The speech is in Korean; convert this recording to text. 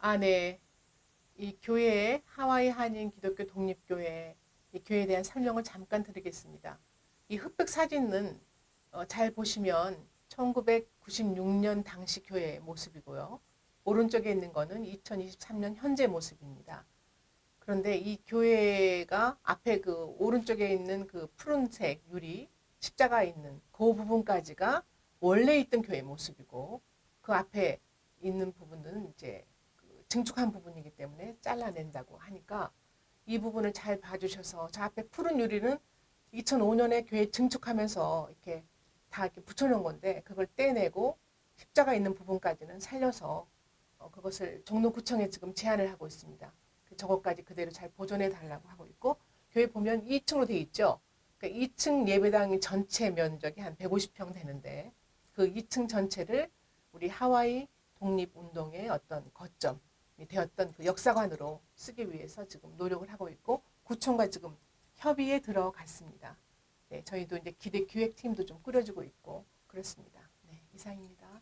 아, 네. 이 교회 하와이 한인 기독교 독립교회 이 교회에 대한 설명을 잠깐 드리겠습니다. 이 흑백 사진은 어, 잘 보시면 1996년 당시 교회의 모습이고요. 오른쪽에 있는 거는 2023년 현재 모습입니다. 그런데 이 교회가 앞에 그 오른쪽에 있는 그 푸른색 유리 십자가 있는 그 부분까지가 원래 있던 교회 모습이고 그 앞에 있는 부분은 증축한 부분이기 때문에 잘라낸다고 하니까 이 부분을 잘 봐주셔서 저 앞에 푸른 유리는 2005년에 교회 증축하면서 이렇게 다 이렇게 붙여놓은 건데 그걸 떼내고 십자가 있는 부분까지는 살려서 어, 그것을 종로구청에 지금 제안을 하고 있습니다. 그 저것까지 그대로 잘 보존해 달라고 하고 있고 교회 보면 2층으로 돼 있죠. 그러니까 2층 예배당 전체 면적이 한 150평 되는데 그 2층 전체를 우리 하와이 독립운동의 어떤 거점이 되었던 그 역사관으로 쓰기 위해서 지금 노력을 하고 있고 구청과 지금 협의에 들어갔습니다. 네, 저희도 이제 기대 기획팀도 좀 꾸려지고 있고 그렇습니다. 네, 이상입니다.